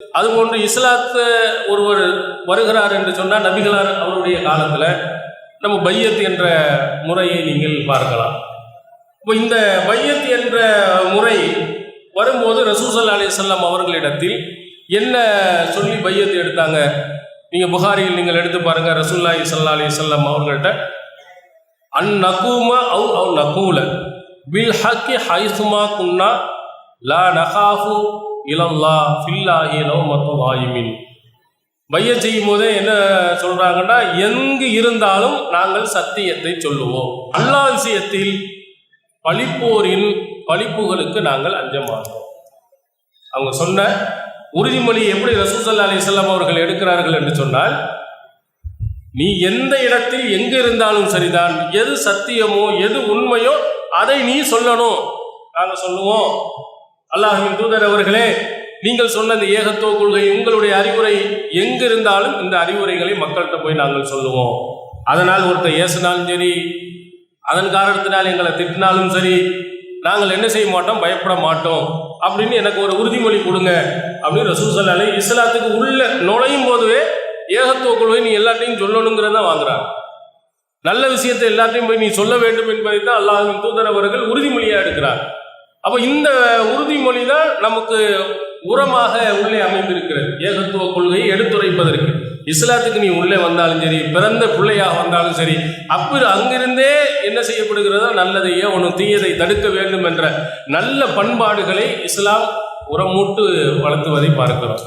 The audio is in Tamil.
அதுபோன்று இஸ்லாத்து ஒருவர் வருகிறார் என்று சொன்னால் நபிகளார் அவருடைய காலத்தில் நம்ம பையத் என்ற முறையை நீங்கள் பார்க்கலாம். இப்போ இந்த பையத் என்ற முறை வரும்போது ரசூசல்லா அலிசல்லாம் அவர்களிடத்தில் என்ன சொல்லி பையத் எடுத்தாங்க? நீங்கள் புகாரியில் நீங்கள் எடுத்து பாருங்க ரசூல்லாஹி சல்லா அலிசல்லாம் அவர்கள்ட்ட அன் நகூமா அவு அவு நகூல பில் ஹக்கி ஹைசுமா குன்னா லா நகாஃபு இளம்லா ஃபில்லாகி லவ் வாயுமின். பைய செய்யும் போதே என்ன சொல்றாங்கன்னா எங்கு இருந்தாலும் நாங்கள் சத்தியத்தை சொல்லுவோம். அல்லா விஷயத்தில் பழிப்போரின் பழிப்புகளுக்கு நாங்கள் அஞ்ச மாட்டோம் அவங்க சொன்ன உறுதிமொழி எப்படி ரசூசல்லா அலிசல்லாம் அவர்கள் எடுக்கிறார்கள் என்று சொன்னால் நீ எந்த இடத்தில் எங்கு இருந்தாலும் சரிதான் எது சத்தியமோ எது உண்மையோ அதை நீ சொல்லணும். நாங்கள் சொல்லுவோம். அல்லாஹின் தூதர் அவர்களே நீங்கள் சொன்ன இந்த ஏகத்துவ கொள்கை உங்களுடைய அறிவுரை எங்கிருந்தாலும் இந்த அறிவுரைகளை மக்கள்கிட்ட போய் நாங்கள் சொல்லுவோம். அதனால் ஒருத்தர் ஏசினாலும் சரி அதன் காரணத்தினால் எங்களை திட்டினாலும் சரி நாங்கள் என்ன செய்ய மாட்டோம்? பயப்பட மாட்டோம். அப்படின்னு எனக்கு ஒரு உறுதிமொழி கொடுங்க. அப்படின்னு ரசூல் அலி இஸ்லாத்துக்கு உள்ள நுழையும் போதுவே ஏகத்துவ கொள்கை நீ எல்லாத்தையும் சொல்லணுங்கிறத வாங்குறாங்க. நல்ல விஷயத்தை எல்லாத்தையும் போய் நீ சொல்ல வேண்டும் என்பதை தான் அல்லாஹின் தூதர் அவர்கள் உறுதிமொழியாக எடுக்கிறார். அப்போ இந்த உறுதிமொழி தான் நமக்கு உரமாக உள்ளே அமைந்திருக்கிறது. ஏகத்துவ கொள்கையை எடுத்துரைப்பதற்கு. இஸ்லாத்துக்கு நீ உள்ளே வந்தாலும் சரி பிறந்த பிள்ளையாக வந்தாலும் சரி அப்ப அங்கிருந்தே என்ன செய்யப்படுகிறதோ நல்லதையே ஒன்று தீயதை தடுக்க வேண்டும் என்ற நல்ல பண்பாடுகளை இஸ்லாம் உரமூட்டு வளர்த்துவதை பார்க்கிறோம்.